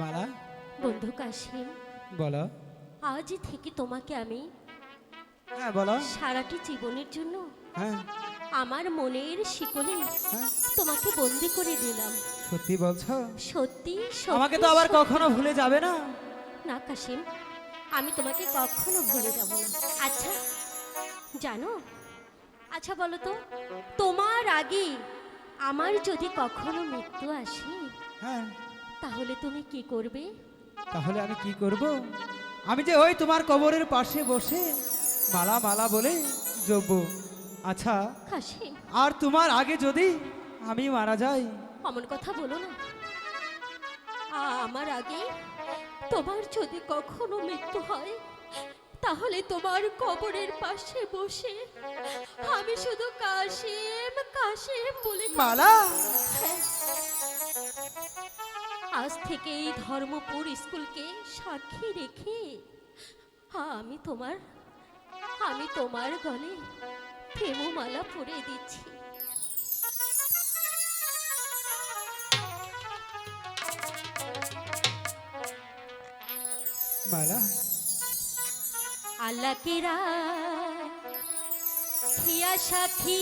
মালা। বন্ধু কাশিম বলো। আজ থেকে তোমাকে আমি হ্যাঁ বলো। সারাটি জীবনের জন্য হ্যাঁ। আমার মনের শিকলে হ্যাঁ। তোমাকে বন্দি করে দিলাম। সত্যি বলছো? সত্যি আমাকে তো আবার কখনো ভুলে যাবে না? না কাশিম আমি তোমাকে কখনো ভুলে যাব না। আচ্ছা জানো? আচ্ছা বলো তো তোমার আগে আমার যদি কখনো মৃত্যু আসে? হ্যাঁ। তাহলে তুমি কি করবে? তাহলে আমি কি করব? আমি যে ওই তোমার কবরের পাশে বসে মালা মালা বলে জব্ব আচ্ছা কাশিম আর তোমার আগে যদি আমি মারা যাই? অমন কথা বলো না। আমার আগে তোমার যদি কখনো মৃত্যু হয় তাহলে তোমার কবরের পাশে বসে আমি শুধু কাশিম কাশিম বলে মালা? হ্যাঁ। আজ থেকে এই ধর্মপুর স্কুলকে সাক্ষী রেখে আমি তোমার আমি তোমার গলে প্রেমমালা পরে দিচ্ছি। মালা। আল্লাহ কেরা সাক্ষী